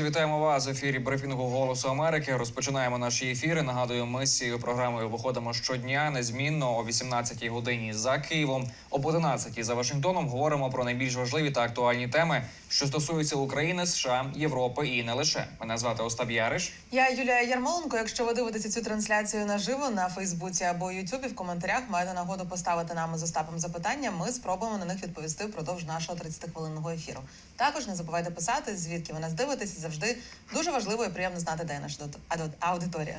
друзі, вітаємо вас в ефірі брифінгу Голосу Америки. Розпочинаємо наші ефіри. Нагадую, ми з цією програмою виходимо щодня незмінно о 18-й годині за Києвом, об 11-й за Вашингтоном. Говоримо про найбільш важливі та актуальні теми, що стосуються України, США, Європи і не лише. Мене звати Остап Яриш. Я Юлія Ярмоленко. Якщо ви дивитеся цю трансляцію наживо на Фейсбуці або Ютубі, в коментарях маєте нагоду поставити нам з Остапом запитання. Ми спробуємо на них відповісти впродовж нашого 30-хвилинного ефіру. Також не забувайте писати, звідки ви нас дивитесь. Завжди дуже важливо і приємно знати, де наша аудит- аудиторія.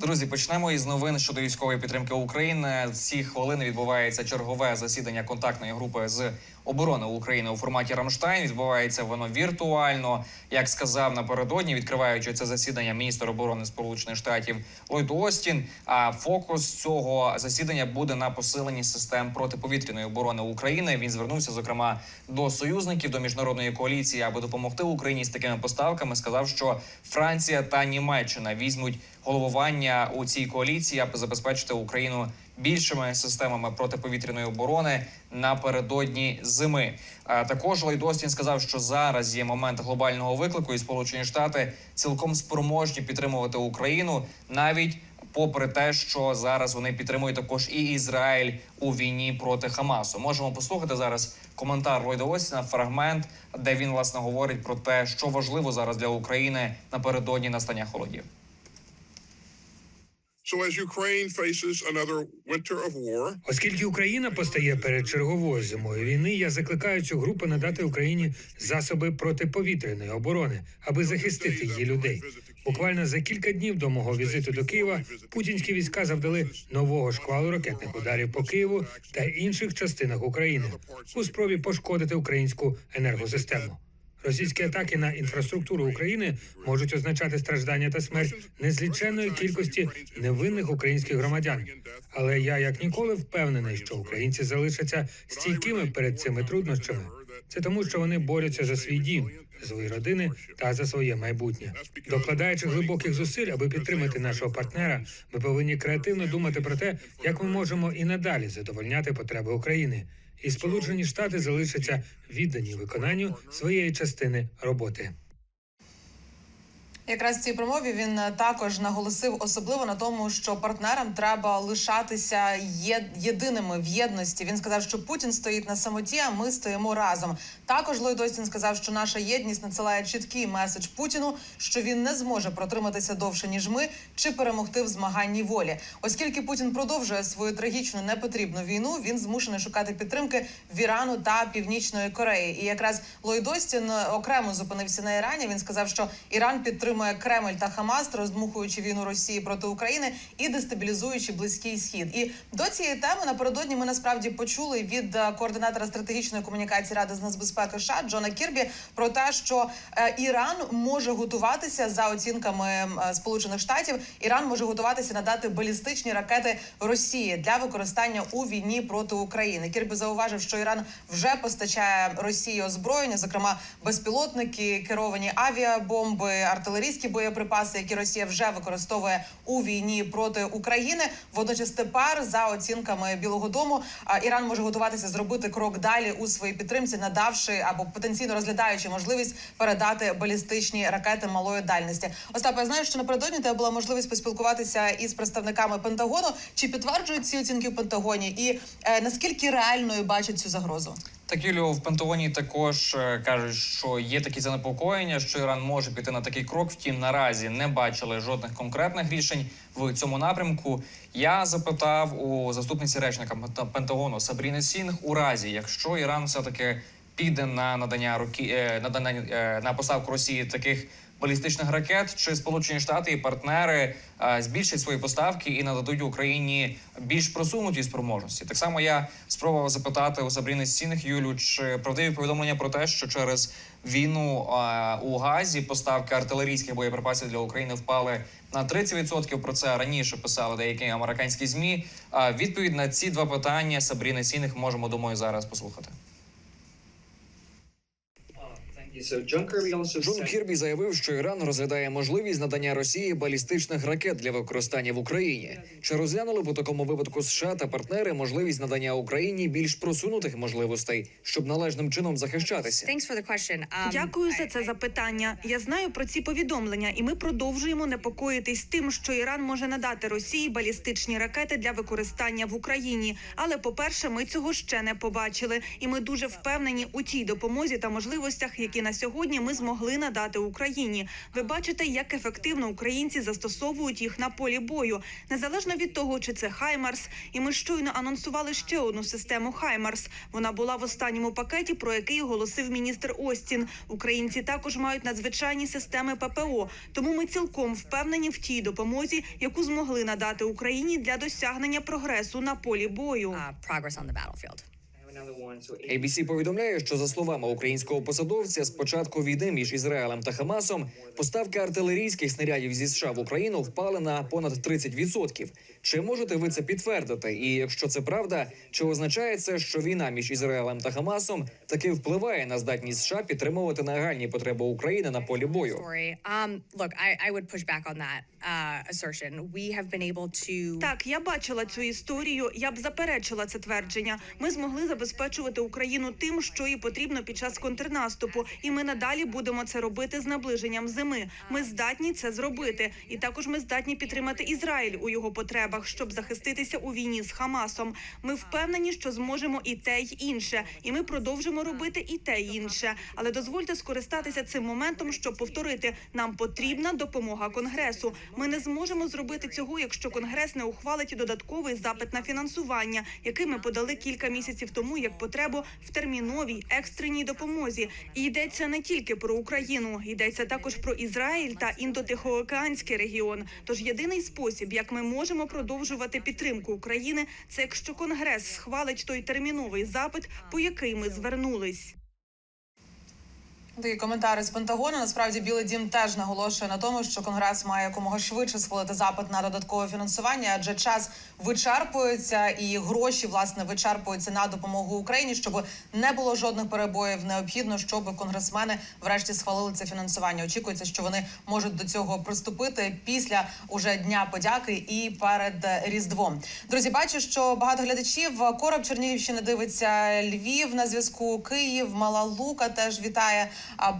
Друзі, почнемо із новин щодо військової підтримки України. В ці хвилини відбувається чергове засідання контактної групи з оборони України у форматі Рамштайн. Відбувається воно віртуально. Як сказав напередодні, відкриваючи це засідання міністр оборони Сполучених Штатів Ллойд Остін. А фокус цього засідання буде на посиленні систем протиповітряної оборони України. Він звернувся зокрема до союзників до міжнародної коаліції, аби допомогти Україні з такими поставками. Сказав, що Франція та Німеччина візьмуть головування у цій коаліції, аби забезпечити Україну більшими системами протиповітряної оборони напередодні зими. А також Ллойд Остін сказав, що зараз є момент глобального виклику, і Сполучені Штати цілком спроможні підтримувати Україну навіть. Попри те, що зараз вони підтримують також і Ізраїль у війні проти Хамасу, можемо послухати зараз коментар Ллойда Остіна, фрагмент, де він власне говорить про те, що важливо зараз для України напередодні настання холодів. Оскільки Україна постає перед черговою зимою війни, я закликаю цю групу надати Україні засоби протиповітряної оборони, аби захистити її людей. Буквально за кілька днів до мого візиту до Києва путінські війська завдали нового шквалу ракетних ударів по Києву та інших частинах України у спробі пошкодити українську енергосистему. Російські атаки на інфраструктуру України можуть означати страждання та смерть незліченної кількості невинних українських громадян. Але я як ніколи впевнений, що українці залишаться стійкими перед цими труднощами. Це тому, що вони борються за свій дім, свої родини та за своє майбутнє. Докладаючи глибоких зусиль, аби підтримати нашого партнера, ми повинні креативно думати про те, як ми можемо і надалі задовольняти потреби України. І Сполучені Штати залишаться віддані виконанню своєї частини роботи. Якраз в цій промові він е, також наголосив особливо на тому, що партнерам треба лишатися є- єдиними в єдності. Він сказав, що Путін стоїть на самоті, а ми стоїмо разом. Також Ллойд Остін сказав, що наша єдність надсилає чіткий меседж Путіну, що він не зможе протриматися довше ніж ми чи перемогти в змаганні волі. Оскільки Путін продовжує свою трагічну непотрібну війну, він змушений шукати підтримки в Ірану та Північної Кореї. І якраз Ллойд Остін е, окремо зупинився на Ірані. Він сказав, що Іран підтримує Кремль та Хамас, роздмухуючи війну Росії проти України і дестабілізуючи близький схід. І до цієї теми напередодні ми насправді почули від е, координатора стратегічної комунікації Ради з нацбезпеки США Джона Кірбі про те, що е, Іран може готуватися за оцінками е, Сполучених Штатів. Іран може готуватися надати балістичні ракети Росії для використання у війні проти України. Кірбі зауважив, що Іран вже постачає Росії озброєння, зокрема безпілотники, керовані авіабомби, артилерійські боєприпаси, які Росія вже використовує у війні проти України. Водночас тепер, за оцінками Білого Дому, Іран може готуватися зробити крок далі у своїй підтримці, надавши або потенційно розглядаючи можливість передати балістичні ракети малої дальності. Остап, я знаю, що напередодні тебе була можливість поспілкуватися із представниками Пентагону. Чи підтверджують ці оцінки в Пентагоні, і е, наскільки реальною бачать цю загрозу? Так, Юліо, в Пентагоні також е, кажуть, що є такі занепокоєння, що Іран може піти на такий крок. Втім, наразі не бачили жодних конкретних рішень в цьому напрямку. Я запитав у заступниці речника Пентагону Сабріни Сінг у разі, якщо Іран все таки піде на надання руки е, надання е, на поставку Росії таких балістичних ракет, чи Сполучені Штати і партнери е, збільшать свої поставки і нададуть Україні більш просунуті спроможності. Так само я спробував запитати у Сабріни Сінг Юлю, чи правдиві повідомлення про те, що через війну е, у Газі поставки артилерійських боєприпасів для України впали на 30%. Про це раніше писали деякі американські змі. Е, відповідь на ці два питання Сабріни Сінг можемо думаю зараз послухати. Джон Кірбі заявив, що Іран розглядає можливість надання Росії балістичних ракет для використання в Україні. Чи розглянули б у такому випадку США та партнери можливість надання Україні більш просунутих можливостей, щоб належним чином захищатися? Um, Дякую за це запитання. Я знаю про ці повідомлення, і ми продовжуємо непокоїтись тим, що Іран може надати Росії балістичні ракети для використання в Україні. Але, по-перше, ми цього ще не побачили, і ми дуже впевнені у тій допомозі та можливостях, які на сьогодні ми змогли надати Україні. Ви бачите, як ефективно українці застосовують їх на полі бою, незалежно від того, чи це Хаймарс. І ми щойно анонсували ще одну систему Хаймарс. Вона була в останньому пакеті, про який оголосив міністр Остін. Українці також мають надзвичайні системи ППО. Тому ми цілком впевнені в тій допомозі, яку змогли надати Україні для досягнення прогресу на полі бою. ABC повідомляє, що за словами українського посадовця, з початку війни між Ізраїлем та Хамасом поставки артилерійських снарядів зі США в Україну впали на понад 30%. Чи можете ви це підтвердити? І якщо це правда, чи означає це, що війна між Ізраїлем та Хамасом таки впливає на здатність США підтримувати нагальні потреби України на полі бою? Um, uh. Так, я бачила цю історію. Я б заперечила це твердження. Ми змогли забезпечувати Україну тим, що їй потрібно під час контрнаступу, і ми надалі будемо це робити з наближенням зими. Ми здатні це зробити, і також ми здатні підтримати Ізраїль у його потребах, щоб захиститися у війні з Хамасом. Ми впевнені, що зможемо і те, й інше, і ми продовжимо робити і те, й інше. Але дозвольте скористатися цим моментом, щоб повторити: нам потрібна допомога конгресу. Ми не зможемо зробити цього, якщо конгрес не ухвалить додатковий запит на фінансування, який ми подали кілька місяців тому як потребу в терміновій екстреній допомозі. І йдеться не тільки про Україну, йдеться також про Ізраїль та індотихоокеанський регіон. Тож єдиний спосіб, як ми можемо продовжувати підтримку України, це якщо конгрес схвалить той терміновий запит, по який ми звернулись. Такі коментари з Пентагону. Насправді Білий Дім теж наголошує на тому, що Конгрес має якомога швидше схвалити запит на додаткове фінансування, адже час вичерпується і гроші власне вичерпуються на допомогу Україні, щоб не було жодних перебоїв. Необхідно, щоб конгресмени врешті схвалили це фінансування. Очікується, що вони можуть до цього приступити після уже дня подяки і перед різдвом. Друзі, бачу, що багато глядачів короб Чернігівщини дивиться Львів на зв'язку. Київ, Мала Лука теж вітає.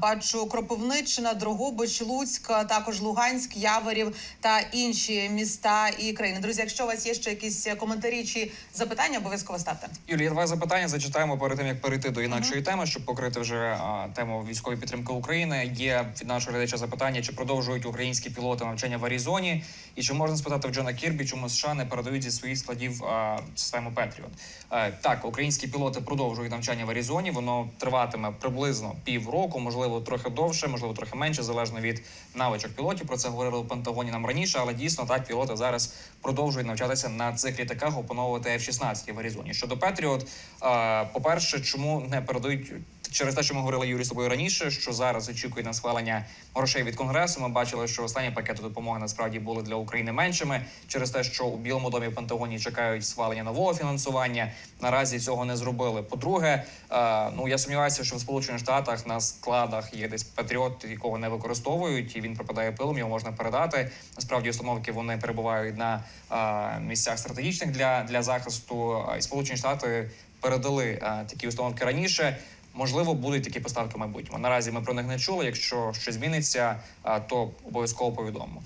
Бачу Кропивниччина, Дрогобич, Луцьк, також Луганськ, Яворів та інші міста і країни. Друзі, якщо у вас є ще якісь коментарі чи запитання, обов'язково ставте. Юлія, два запитання зачитаємо перед тим, як перейти до інакшої теми, щоб покрити вже а, тему військової підтримки України. Є від нашого глядача запитання, чи продовжують українські пілоти навчання в Аризоні, і чи можна спитати в Джона Кірбі, чому США не передають зі своїх складів а, систему Петріот? Е, так, українські пілоти продовжують навчання в Аризоні. Воно триватиме приблизно півроку, можливо, трохи довше, можливо, трохи менше, залежно від навичок пілотів. Про це говорили у Пентагоні нам раніше, але дійсно так пілоти зараз продовжують навчатися на цих літаках, опановувати F-16 в Аризоні. Щодо Петріот, е, по-перше, чому не передають через те, що ми говорили Юрій з тобою раніше, що зараз очікує на схвалення грошей від конгресу. Ми бачили, що останні пакети допомоги насправді були для України меншими через те, що у Білому домі Пентагоні чекають схвалення нового фінансування. Наразі цього не зробили. По-друге, е, ну я сумніваюся, що в Сполучених Штатах на складах є десь патріот, якого не використовують, і він пропадає пилом. Його можна передати. Насправді установки вони перебувають на е, місцях стратегічних для, для захисту. І Сполучені Штати передали е, такі установки раніше. Можливо, будуть такі поставки в майбутньому. Наразі ми про них не чули. Якщо щось зміниться, то обов'язково повідомимо.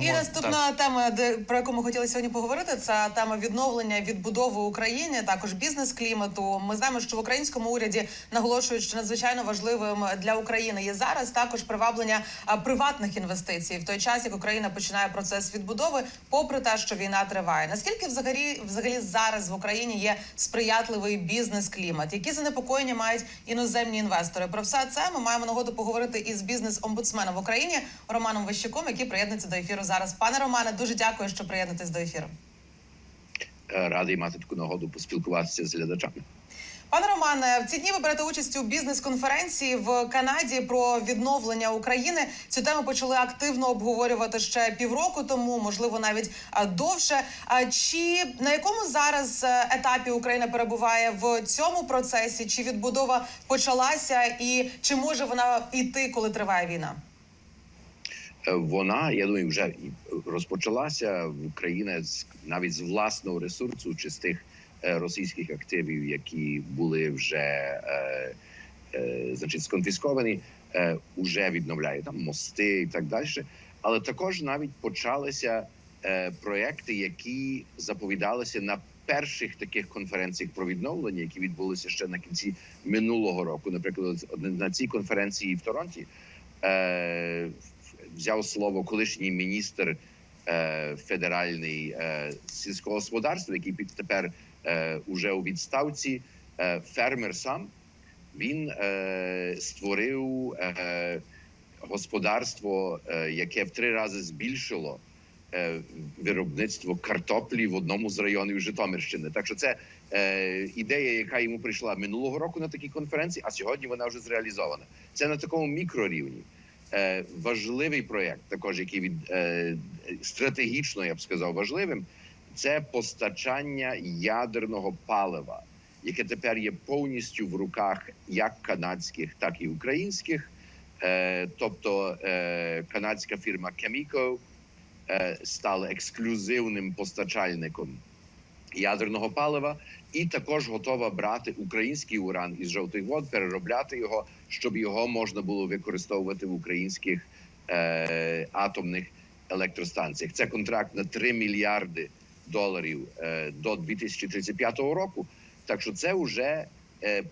І наступна так. тема, де про яку ми хотіли сьогодні поговорити, це тема відновлення відбудови України, також бізнес клімату. Ми знаємо, що в українському уряді наголошують, що надзвичайно важливим для України є зараз також приваблення приватних інвестицій в той час, як Україна починає процес відбудови, попри те, що війна триває. Наскільки взагалі взагалі зараз в Україні є сприятливий бізнес клімат? Які занепокоєння мають іноземні інвестори? Про все це ми маємо нагоду поговорити із бізнес-омбудсменом в Україні Романом Ващуком, який приєднується до ефіру зараз. Пане Романе, дуже дякую, що приєднуєтесь до ефіру. Е, радий мати таку нагоду поспілкуватися з глядачами. Пане Романе, в ці дні ви берете участь у бізнес-конференції в Канаді про відновлення України. Цю тему почали активно обговорювати ще півроку тому, можливо, навіть довше. А чи на якому зараз е, етапі Україна перебуває в цьому процесі? Чи відбудова почалася, і чи може вона йти, коли триває війна? Е, Вона, я думаю, вже розпочалася Україна з навіть з власного ресурсу чи з тих е, російських активів, які були вже е, значить сконфісковані, е, уже відновляє там мости і так далі. Але також навіть почалися проекти, які заповідалися на перших таких конференціях про відновлення, які відбулися ще на кінці минулого року. Наприклад, на цій конференції в Торонті. Взяв слово колишній міністр е, федеральний е, сільського господарства, який тепер е, уже у відставці. Е, фермер сам він е, створив е, господарство, е, яке в три рази збільшило е, виробництво картоплі в одному з районів Житомирщини. Так що це е, ідея, яка йому прийшла минулого року на такій конференції, а сьогодні вона вже зреалізована. Це на такому мікрорівні. Е, важливий проєкт, також який від е, стратегічно, я б сказав, важливим, це постачання ядерного палива, яке тепер є повністю в руках як канадських, так і українських. Е, тобто канадська фірма Chemico стала ексклюзивним постачальником ядерного палива, і також готова брати український уран із жовтих вод, переробляти його, щоб його можна було використовувати в українських е, атомних електростанціях. Це контракт на 3 мільярди доларів е, до 2035 року. Так що це вже е,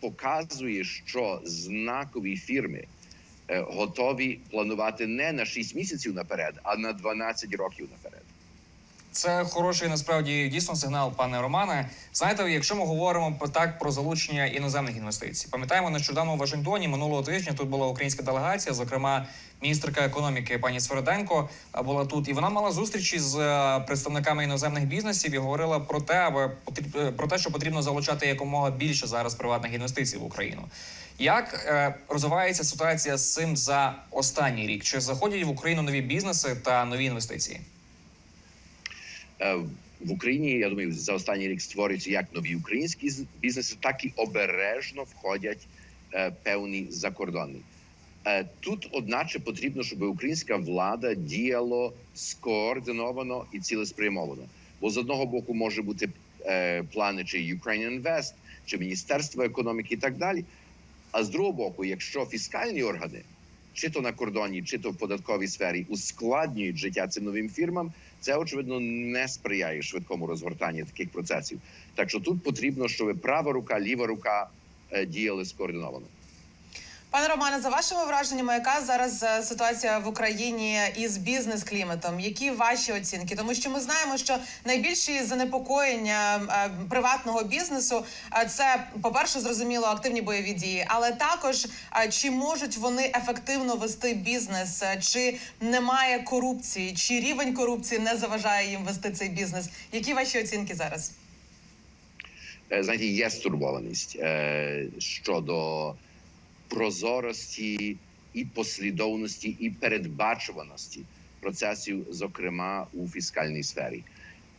показує, що знакові фірми е, готові планувати не на 6 місяців наперед, а на 12 років наперед. Це хороший насправді дійсно сигнал, пане Романе. Знаєте, якщо ми говоримо так про залучення іноземних інвестицій, пам'ятаємо нещодавно у Вашингтоні минулого тижня тут була українська делегація, зокрема міністерка економіки пані Свериденко а, була тут, і вона мала зустрічі з е, представниками іноземних бізнесів і говорила про те, аби е, про те, що потрібно залучати якомога більше зараз приватних інвестицій в Україну. Як е, розвивається ситуація з цим за останній рік? Чи заходять в Україну нові бізнеси та нові інвестиції? Е, в Україні, я думаю, за останній рік створюються як нові українські бізнеси, так і обережно входять е, певні закордонні. Е, Тут, одначе, потрібно, щоб українська влада діяла скоординовано і цілеспрямовано. Бо з одного боку може бути плани чи Ukraine Invest, чи Міністерство економіки і так далі. А з другого боку, якщо фіскальні органи, чи то на кордоні, чи то в податковій сфері, ускладнюють життя цим новим фірмам, це очевидно не сприяє швидкому розгортанню таких процесів. Так що тут потрібно, щоб права рука, ліва рука е, діяли скоординовано. Пане Романе, за вашими враженнями, яка зараз е, ситуація в Україні із бізнес-кліматом? Які ваші оцінки? Тому що ми знаємо, що найбільші занепокоєння е, приватного бізнесу е, це, по-перше, зрозуміло, активні бойові дії, але також чи можуть вони ефективно вести бізнес, чи немає корупції, чи рівень корупції не заважає їм вести цей бізнес? Які ваші оцінки зараз? Знаєте, є стурбованість щодо прозорості і послідовності і передбачуваності процесів, зокрема у фіскальній сфері.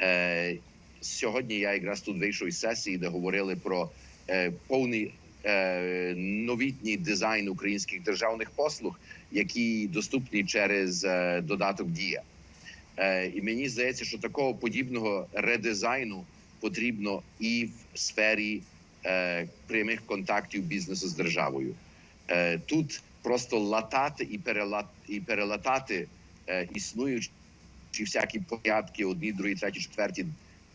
Е, Сьогодні я якраз тут вийшов із сесії, де говорили про е, повний е, новітній дизайн українських державних послуг, які доступні через е, додаток Дія. Е, і мені здається, що такого подібного редизайну потрібно і в сфері е, прямих контактів бізнесу з державою. Е, тут просто латати і, перела, і перелатати е, існуючі всякі порядки, одні, другі, треті, четверті,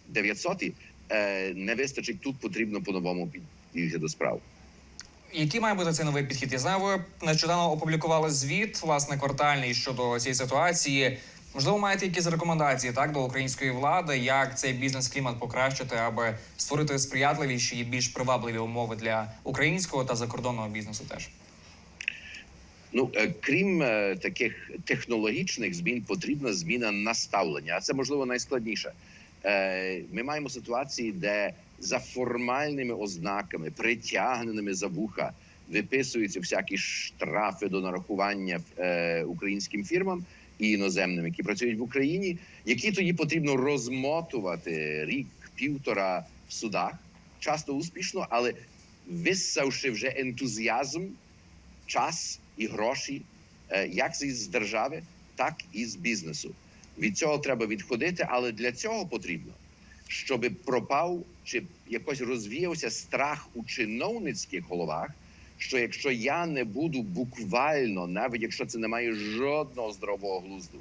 дев'ятсоті, е, не вистачить. Тут потрібно по-новому підійти до справ. Який має бути цей новий підхід? Я знаю, ви нещодавно опублікували звіт, власне, квартальний щодо цієї ситуації. Можливо, маєте якісь рекомендації так до української влади, як цей бізнес-клімат покращити, аби створити сприятливіші і більш привабливі умови для українського та закордонного бізнесу теж. Ну е, крім е, таких технологічних змін, потрібна зміна наставлення. А це можливо найскладніше. Е, Ми маємо ситуації, де за формальними ознаками, притягненими за вуха, виписуються всякі штрафи до нарахування українським фірмам і іноземним, які працюють в Україні, які тоді потрібно розмотувати рік, півтора в судах, часто успішно, але виссавши вже ентузіазм, час і гроші, е, як з держави, так і з бізнесу. Від цього треба відходити, але для цього потрібно, щоб пропав чи якось розвіявся страх у чиновницьких головах. Що якщо я не буду буквально, навіть якщо це не має жодного здорового глузду,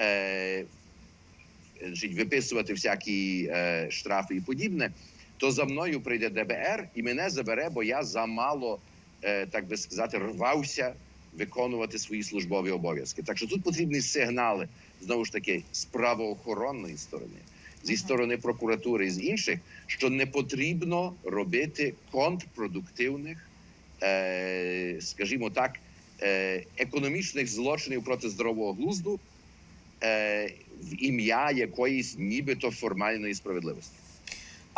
е, значить, виписувати всякі е, штрафи і подібне, то за мною прийде ДБР і мене забере, бо я замало, е, так би сказати, рвався виконувати свої службові обов'язки. Так що тут потрібні сигнали знову ж таки з правоохоронної сторони, зі сторони прокуратури, з інших, що не потрібно робити контрпродуктивних, е, скажімо так, е, економічних злочинів проти здорового глузду е, в ім'я якоїсь нібито формальної справедливості.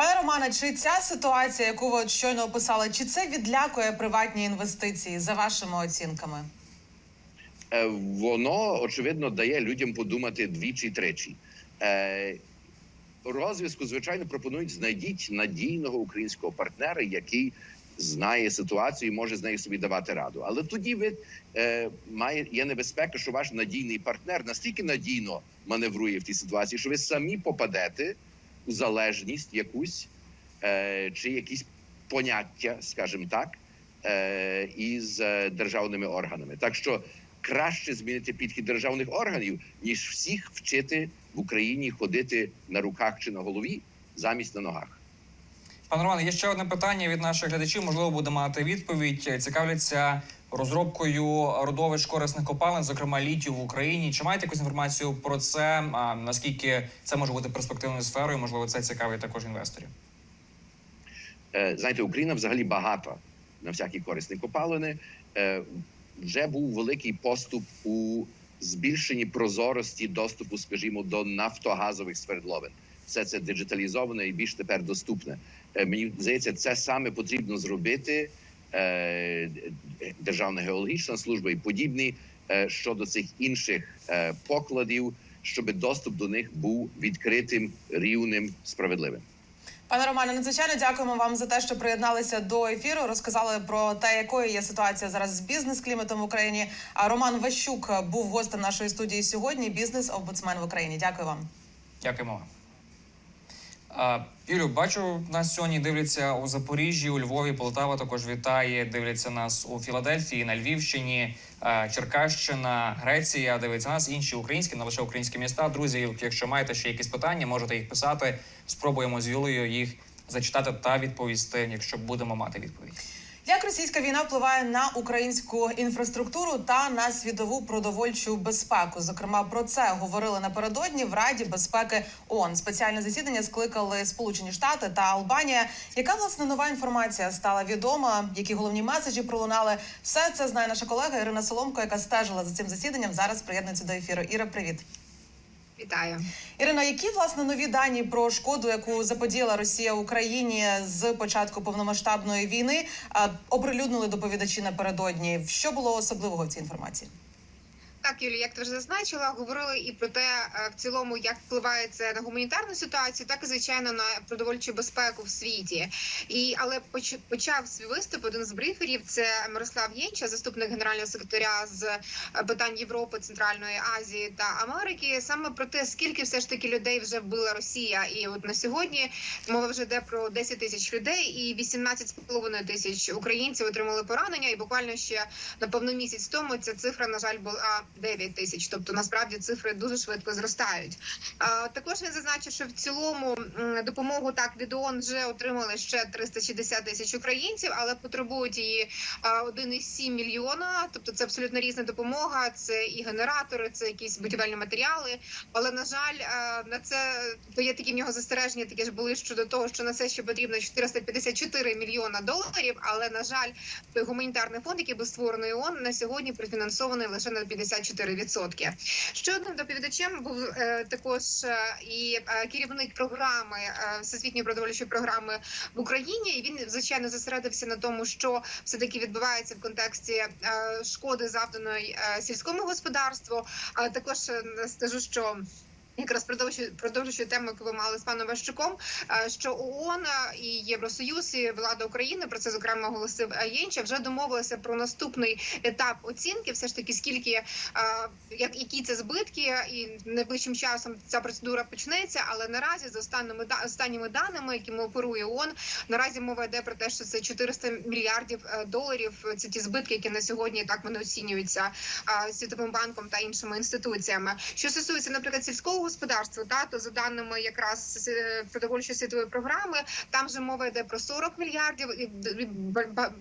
Пане Романе, чи ця ситуація, яку ви щойно описали, чи це відлякує приватні інвестиції за вашими оцінками? Е, воно очевидно дає людям подумати двічі тричі. Е, розв'язку, звичайно, пропонують знайдіть надійного українського партнера, який знає ситуацію і може з нею собі давати раду. Але тоді ви е, має є небезпека, що ваш надійний партнер настільки надійно маневрує в тій ситуації, що ви самі попадете залежність якусь е, чи якісь поняття, скажімо так, е, із е, державними органами. Так що краще змінити підхід державних органів, ніж всіх вчити в Україні ходити на руках чи на голові замість на ногах. Пане Романе, є ще одне питання від наших глядачів. Можливо, буде мати відповідь. Цікавляться розробкою родовищ корисних копалин, зокрема літію в Україні. Чи маєте якусь інформацію про це? А наскільки це може бути перспективною сферою? Можливо, це цікавить також інвесторів. Е, знаєте, Україна взагалі багата на всякі корисні копалини. Е, вже був великий поступ у збільшенні прозорості доступу, скажімо, до нафтогазових свердловин. Все це диджиталізоване і більш тепер доступне. Е, Мені здається, це саме потрібно зробити. Е, Державна геологічна служба і подібні е, щодо цих інших е, покладів, щоб доступ до них був відкритим, рівним, справедливим. Пане Романе, надзвичайно дякуємо вам за те, що приєдналися до ефіру. Розказали про те, якою є ситуація зараз з бізнес-кліматом в Україні. А Роман Ващук був гостем нашої студії сьогодні. Бізнес-омбудсмен в Україні. Дякую вам. Дякуємо Юлю, бачу, нас сьогодні дивляться у Запоріжжі, у Львові, Полтава також вітає. Дивляться нас у Філадельфії, на Львівщині, Черкащина, Греція. Дивиться нас інші українські, не лише українські міста. Друзі, якщо маєте ще якісь питання, можете їх писати. Спробуємо з Юлею їх зачитати та відповісти, якщо будемо мати відповідь. Як російська війна впливає на українську інфраструктуру та на світову продовольчу безпеку? Зокрема, про це говорили напередодні в Раді безпеки ООН. Спеціальне засідання скликали Сполучені Штати та Албанія. Яка власне нова інформація стала відома? Які головні меседжі пролунали? Все це знає наша колега Ірина Соломко, яка стежила за цим засіданням. Зараз приєднується до ефіру. Іра, привіт. Вітаю. Ірино, які власне нові дані про шкоду, яку заподіяла Росія Україні з початку повномасштабної війни, а, оприлюднили доповідачі напередодні? Що було особливого в цій інформації? Так, Юлі, як ти вже зазначила, говорили і про те, е, в цілому, як впливає це на гуманітарну ситуацію, так і звичайно на продовольчу безпеку в світі. І але почав свій виступ один з бриферів. Це Мирослав Єнча, заступник генерального секретаря з е, питань Європи, Центральної Азії та Америки. Саме про те, скільки все ж таки людей вже вбила Росія, і от на сьогодні мова вже йде про 10 тисяч людей, і 18,5 тисяч українців отримали поранення. І буквально ще напевно місяць тому ця цифра на жаль була 9 тисяч. Тобто насправді цифри дуже швидко зростають. Також він зазначив, що в цілому допомогу так від ООН вже отримали ще 360 тисяч українців, але потребують її а, 1,7 мільйона. Тобто це абсолютно різна допомога. Це і генератори, це якісь будівельні матеріали. Але на жаль, на це то є такі в нього застереження. Такі ж були щодо того, що на це ще потрібно 454 мільйона доларів. Але на жаль, гуманітарний фонд, який був створений ООН, на сьогодні профінансований лише на 54 4%. Ще одним доповідачем був е, також е, і е, керівник програми всесвітньої продовольчої програми в Україні. І він звичайно зосередився на тому, що все таки відбувається в контексті шкоди завданої сільському господарству. Також скажу, що. Якраз продовжуючи продовжуючи тему, яку ви мали з паном Ващуком, е, що ООН і Євросоюз і влада України про це зокрема оголосив е, Єнча, вже домовилися про наступний етап оцінки. Все ж таки, скільки е, як які це збитки, і найближчим часом ця процедура почнеться. Але наразі за останніми останніми даними, якими оперує ООН, наразі мова йде про те, що це 400 мільярдів е, доларів. Це ті збитки, які на сьогодні так вони оцінюються е, світовим банком та іншими інституціями. Що стосується, наприклад, сільського господарства, та то за даними якраз е, продовольчої світової програми, там же мова йде про 40 мільярдів. І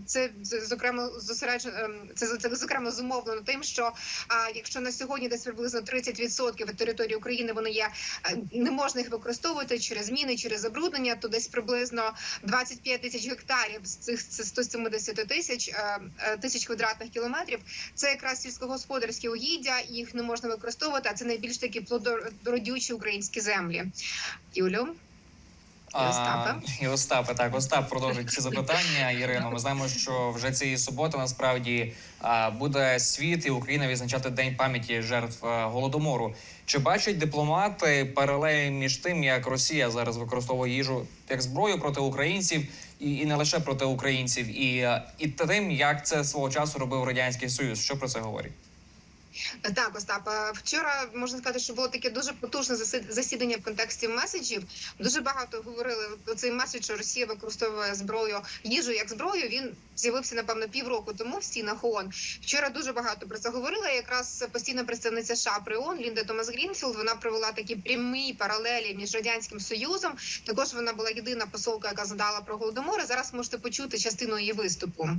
це зокрема зосереджено ем, це, це зокрема зумовлено тим, що а, якщо на сьогодні десь приблизно 30% від території України вони є е, не можна їх використовувати через міни, через забруднення, то десь приблизно 25 тисяч гектарів з цих це 170 тисяч е, тисяч квадратних кілометрів. Це якраз сільськогосподарські угіддя, їх не можна використовувати. А це найбільш такі плодородючі українські землі. Юлю. А, і Остапе, так, Остап продовжить ці запитання. Ірино, ми знаємо, що вже цієї суботи насправді буде світ і Україна відзначати День пам'яті жертв голодомору. Чи бачать дипломати паралелі між тим, як Росія зараз використовує їжу як зброю проти українців, і, і не лише проти українців, і, і тим, як це свого часу робив радянський союз? Що про це говорить? Так, Остап, вчора можна сказати, що було таке дуже потужне засідання в контексті меседжів. Дуже багато говорили про цей меседж, що Росія використовує зброю їжу як зброю. Він з'явився напевно півроку тому в стінах ООН. Вчора дуже багато про це говорила. Якраз постійна представниця США при ООН Лінда Томас Грінфілд. Вона провела такі прямі паралелі між радянським союзом. Також вона була єдина посолка, яка задала про голодомор. Зараз можете почути частину її виступу.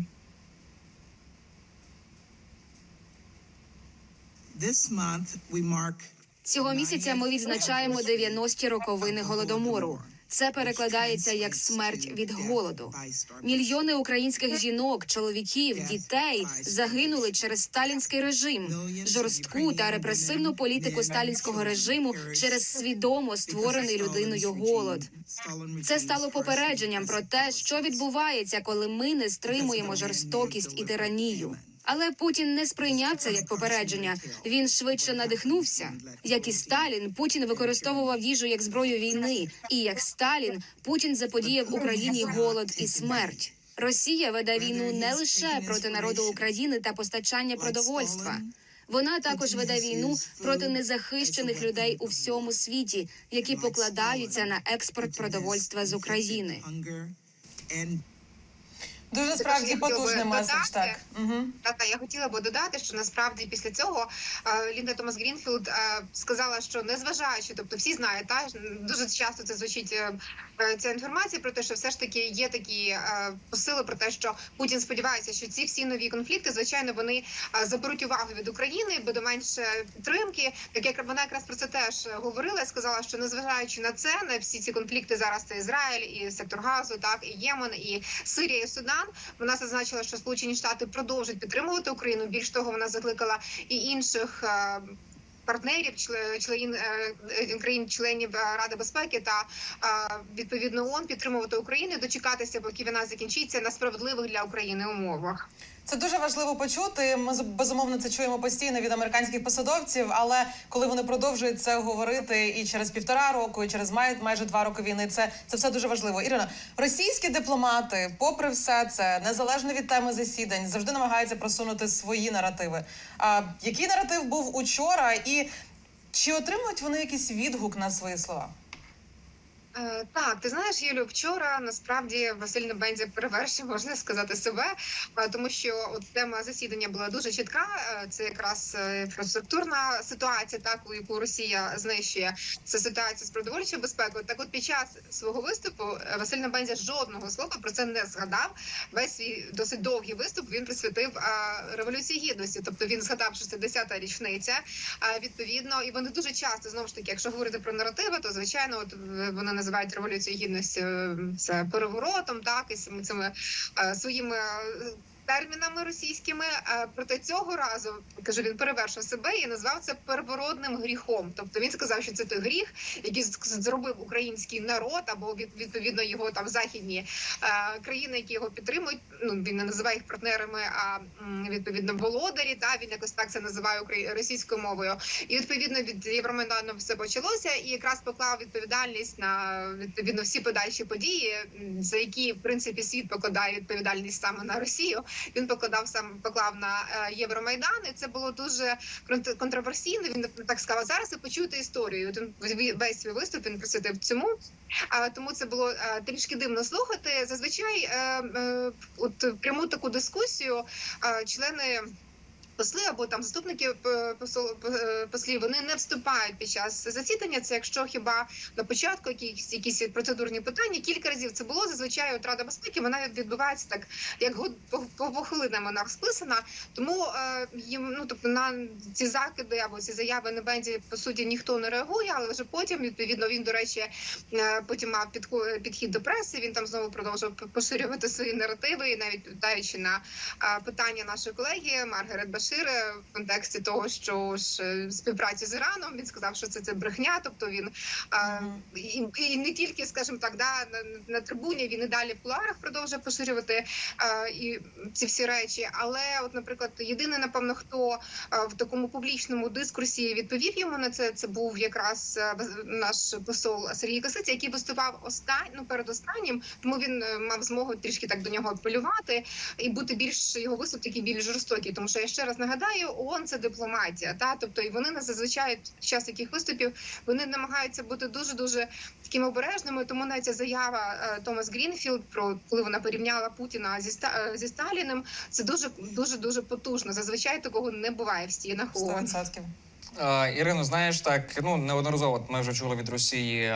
This month we mark Цього місяця ми відзначаємо 90-ті роковини голодомору. Це перекладається як смерть від голоду. Мільйони українських жінок, чоловіків, дітей загинули через сталінський режим, жорстку та репресивну політику сталінського режиму через свідомо створений людиною голод. Це стало попередженням про те, що відбувається, коли ми не стримуємо жорстокість і тиранію. Але Путін не сприйняв це як попередження. Він швидше надихнувся. Як і Сталін, Путін використовував їжу як зброю війни, і як Сталін, Путін заподіяв Україні голод і смерть. Росія веде війну не лише проти народу України та постачання продовольства. Вона також веде війну проти незахищених людей у всьому світі, які покладаються на експорт продовольства з України. Дуже справді потужний меседж. Так угу. Та я хотіла би додати, що насправді після цього е, Лінда Томас Грінфілд е, сказала, що незважаючи, тобто всі знають, та дуже часто це звучить е, ця інформація про те, що все ж таки є такі посили про те, що Путін сподівається, що ці всі нові конфлікти, звичайно, вони заберуть увагу від України, буде менше підтримки. Так як вона якраз про це теж говорила, сказала, що незважаючи на це, на всі ці конфлікти зараз це Ізраїль і сектор Газу, так і Ємен, і Сирія, і Судан. Вона зазначила, що Сполучені Штати продовжать підтримувати Україну. Більш того, вона закликала і інших. е, Партнерів, чле- член е, країн-членів е, Ради безпеки та відповідно ООН підтримувати Україну, дочекатися, поки війна закінчиться на справедливих для України умовах. Це дуже важливо почути. Ми безумовно це чуємо постійно від американських посадовців. Але коли вони продовжують це говорити і через півтора року, і через май, майже два роки війни, це, це все дуже важливо. Ірина, російські дипломати, попри все це, незалежно від теми засідань, завжди намагаються просунути свої наративи. А який наратив був учора, і чи отримують вони якийсь відгук на свої слова? Е, Так, ти знаєш, Юлю, вчора насправді Василь Небензя перевершив, можна сказати, себе, е, тому що от тема засідання була дуже чітка. Е, Це якраз інфраструктурна ситуація, так яку Росія знищує це ситуація з продовольчою безпекою. Так, от під час свого виступу Василь Небензя жодного слова про це не згадав. Весь свій досить довгий виступ він присвятив революції гідності. Тобто він згадав, що це 10-та річниця. Відповідно, і вони дуже часто знову ж таки, якщо говорити про наративи, то звичайно, от вони називають революцію гідності е, переворотом, так і цими е, своїми е, термінами російськими. е, Проте цього разу кажу, він перевершив себе і назвав це первородним гріхом. Тобто він сказав, що це той гріх, який зробив український народ, або від- відповідно його там західні е, країни, які його підтримують. Ну він не називає їх партнерами, а відповідно володарі. Та він якось так це називає російською мовою. І відповідно від Євромайдану все почалося, і якраз поклав відповідальність на відповідно всі подальші події, за які в принципі світ покладає відповідальність саме на Росію. Він покладав сам поклав на е, Євромайдан, і це було дуже конт- контроверсійно. Він так сказав. Зараз ви почуєте історію. Він ві- весь свій виступ він присвятив цьому. А тому це було е, трішки дивно слухати. Зазвичай, е, от пряму таку дискусію члени. Посли або там заступники е, е, послів вони не вступають під час засідання. Це якщо хіба на початку якісь якісь процедурні питання кілька разів це було зазвичай от Рада безпеки. Вона відбувається так, як по, по, хвилинам вона розписана. Тому е, їм ну тобто на ці закиди або ці заяви на бенді по суті ніхто не реагує, але вже потім відповідно він до речі потім мав підхо- підхід до преси. Він там знову продовжував поширювати свої наративи, і навіть відповідаючи на питання нашої колеги Маргарет Башир е, в контексті того, що ж е, співпраці з Іраном він сказав, що це це брехня. Тобто він і, і не тільки, скажімо так, да на, на трибуні він і далі в кулуарах продовжує поширювати е, і ці всі речі. Але, от, наприклад, єдиний, напевно, хто в такому публічному дискурсі відповів йому на це, це був якраз е, наш посол Сергій Косиця, який виступав остань, ну, перед останнім, тому він е, мав змогу трішки так до нього апелювати і бути більш його виступ такий більш жорстокий. Тому що я ще раз нагадаю, ООН – це дипломатія, та тобто і вони нас зазвичай в час таких виступів вони намагаються бути дуже дуже такими обережними. Тому навіть ця заява е, Томас Грінфілд про коли вона порівняла Путіна зі е, зі Сталіним, це дуже дуже дуже потужно. Зазвичай такого не буває в стінах ООН. 100%. Ірино, знаєш, так ну неодноразово ми вже чули від Росії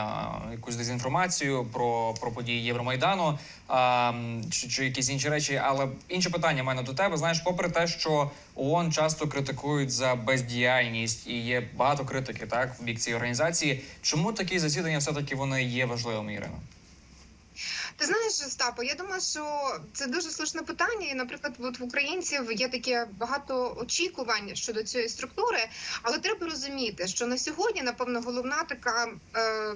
якусь дезінформацію про, про події Євромайдану а, чи, чи якісь інші речі. Але інше питання в мене до тебе. Знаєш, попри те, що ООН часто критикують за бездіяльність і є багато критики, так в бік цієї організації. Чому такі засідання все таки вони є важливими, Ірино? Ти знаєш, Стапо, я думаю, що це дуже слушне питання. І, наприклад, от в українців є таке багато очікувань щодо цієї структури, але треба розуміти, що на сьогодні, напевно, головна така. Е,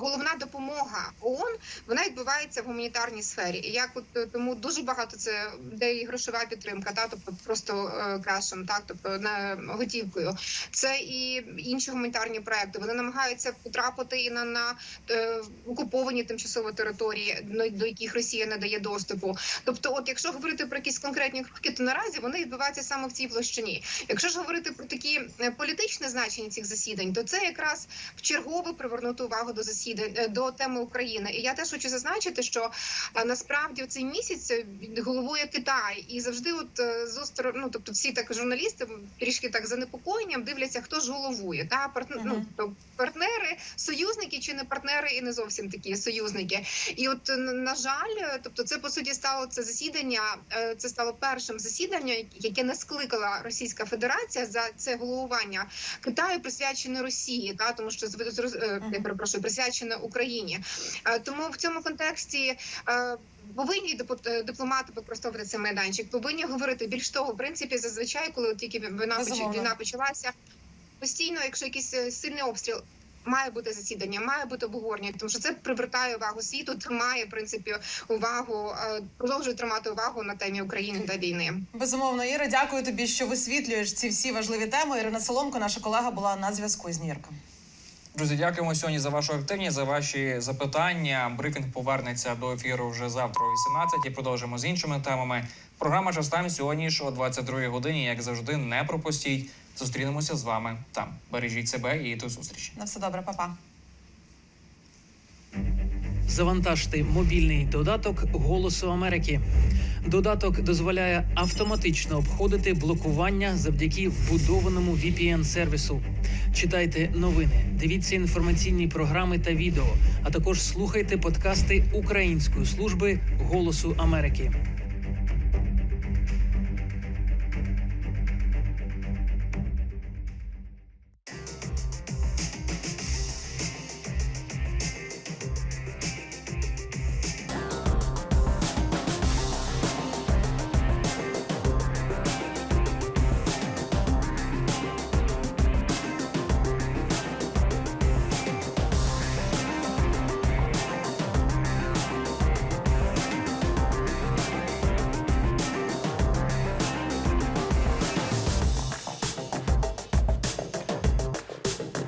Головна допомога ООН вона відбувається в гуманітарній сфері, як от е, тому дуже багато це де і грошова підтримка, та тобто просто е, кешем, так тобто на готівкою. Це і інші гуманітарні проекти. Вони намагаються потрапити і на, на е, окуповані тимчасово території, до, до яких Росія не дає доступу. Тобто, от якщо говорити про якісь конкретні кроки, то наразі вони відбуваються саме в цій площині. Якщо ж говорити про такі е, політичне значення цих засідань, то це якраз в чергове привернути увагу до засідань е, до теми України. І я теж хочу зазначити, що е, насправді в цей місяць е, головує Китай, і завжди, от з остро, ну тобто, всі так журналісти трішки так занепокоєнням дивляться, хто ж головує. Та партнер, ну, партнери, союзники чи не партнери, і не зовсім такі союзники. І от на- жаль, тобто, це по суті стало це засідання. е, Це стало першим засіданням, яке не скликала Російська Федерація за це головування Китаю, присвячене Росії, та тому що е, я перепрошую, присвячене Україні. Е, Тому в цьому контексті. Повинні дипломати використовувати цей майданчик, повинні говорити більш того, в принципі, зазвичай, коли тільки війна, війна почалася, постійно, якщо якийсь е, сильний обстріл, має бути засідання, має бути обговорення, тому що це привертає увагу світу, тримає в принципі увагу, е, продовжує тримати увагу на темі України та війни. Безумовно, Іра, дякую тобі, що висвітлюєш ці всі важливі теми. Ірина Соломко, наша колега, була на зв'язку з Нірком. Друзі, дякуємо сьогодні за вашу активність, за ваші запитання. Брифінг повернеться до ефіру вже завтра о 18 і продовжимо з іншими темами. Програма «Час тайм» сьогодні ж о 22 годині. Як завжди, не пропустіть. Зустрінемося з вами там. Бережіть себе і до зустрічі. На все добре, па-па. Завантажте мобільний додаток Голосу Америки. Додаток дозволяє автоматично обходити блокування завдяки вбудованому VPN-сервісу. Читайте новини, дивіться інформаційні програми та відео, а також слухайте подкасти Української служби Голосу Америки.